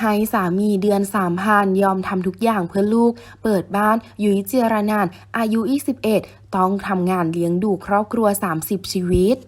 ให้สามีเดือนสามพันยอมทำทุกอย่างเพื่อลูก เปิดบ้านยุ้ยเจยรนาน อายุ 21ต้องทำงานเลี้ยงดูครอบครัว 30 ชีวิต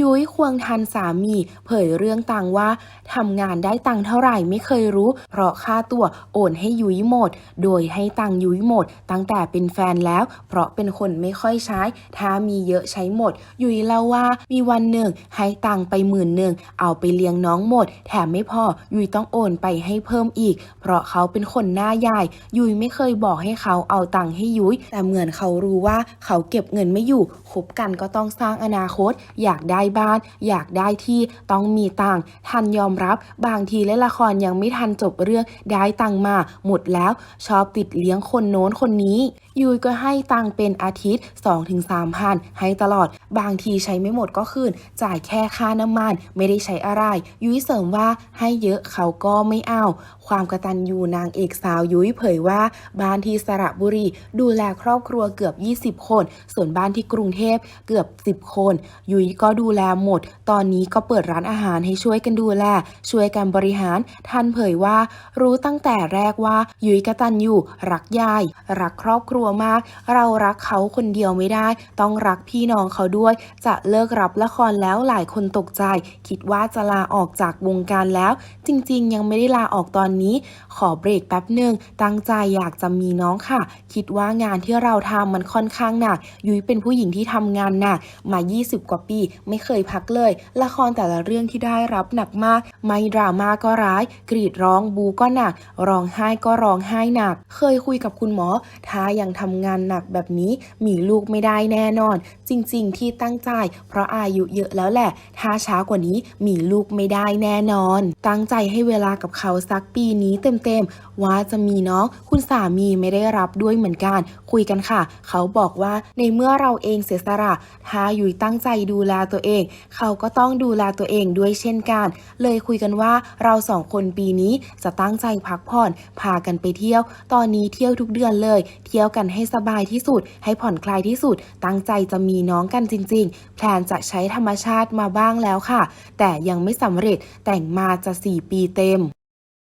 ยุ้ยควงทันสามี เผยเรื่องตังว่าทำงานได้ตังเท่าไหร่ไม่เคยรู้ เพราะค่าตัวโอนให้ยุ้ยหมด โดยให้ตังยุ้ยหมด ตั้งแต่เป็นแฟนแล้ว เพราะเป็นคนไม่ค่อยใช้ ถ้ามีเยอะใช้หมด ยุ้ยเล่าว่ามีวันหนึ่ง ให้ตังไปหมื่นหนึ่งเอาไปเลี้ยงน้องหมด แถมไม่พอยุ้ยต้องโอนไปให้เพิ่มอีก เพราะเขาเป็นคนหน้าใหญ่ยุ้ยไม่เคยบอกให้เขาเอาตังให้ยุ้ยแต่เหมือนเขารู้ว่าเขาเก็บเงินไม่อยู่คบกันก็ต้องสร้างอนาคต อยากได้บ้าน อยากได้ที่ต้องมีตังค์ทันยอมรับบางทีเล่นละครยังไม่ทันจบเรื่องได้ตังค์มาหมดแล้วชอบติดเลี้ยงคนโน้นคนนี้ยุยก็ให้ตังเป็นอาทิตย์ 2-3พันให้ตลอด บางทีใช้ไม่หมดก็คืน จ่ายแค่ค่าน้ำมัน ไม่ได้ใช้อะไร ยุ้ยเสริมว่าให้เยอะเขาก็ไม่เอา ความกระตันยูนางเอกสาวยุ้ยเผยว่า บ้านที่สระบุรีดูแลครอบครัวเกือบ 20 คนส่วนบ้านที่กรุงเทพเกือบ 10 คน ยุ้ยก็ดูแลหมด ตอนนี้ก็เปิดร้านอาหารให้ช่วยกันดูแล ช่วยกันบริหาร ท่านเผยว่า รู้ตั้งแต่แรกว่า ยุ้ยกตันอยู่ รักยาย รักครอบครัวมาก เรารักเขาคนเดียวไม่ได้ ต้องรักพี่น้องเขาด้วย จะเลิกรับละครแล้วหลายคนตกใจ คิดว่าจะลาออกจากวงการแล้ว จริง ๆ ยังไม่ได้ลาออกตอนนี้ ขอเบรกแป๊บหนึ่งตั้งใจอยากจะมีน้องค่ะ คิดว่างานที่เราทำมันค่อนข้างหนักยุ้ยเป็นผู้หญิงที่ทำงานหนักมา 20 กว่าปี ไม่เคยพักเลย ละครแต่ละเรื่องที่ได้รับหนักมาก ไม่ดราม่าก็ร้าย กรีดร้องบูก็หนัก ร้องไห้ก็ร้องไห้หนัก เคยคุยกับคุณหมอ ถ้ายังทำงานหนักแบบนี้มีลูกไม่ได้แน่นอน จริง ๆ ที่ตั้งใจ เพราะอายุเยอะแล้วแหละ ถ้าช้ากว่านี้มีลูกไม่ได้แน่นอน ตั้งใจให้เวลากับเขาสักปีนี้เต็มๆว่าจะมีน้องคุณสามีไม่ได้รับด้วยเหมือนกัน คุยกันค่ะ เขาบอกว่าในเมื่อเราเองเสียสละ ถ้ายุยตั้งใจดูแลตัวเอง เขาก็ต้องดูแลตัวเองด้วยเช่นกัน เลยคุยกันว่าเราสองคนปีนี้จะตั้งใจพักผ่อน พากันไปเที่ยว ตอนนี้เที่ยวทุกเดือนเลย เที่ยวกันให้สบายที่สุด ให้ผ่อนคลายที่สุด ตั้งใจจะมีน้องกันจริง ๆ แพลนจะใช้ธรรมชาติมาบ้างแล้วค่ะ แต่ยังไม่สำเร็จแต่งมาจะ 4 ปีเต็ม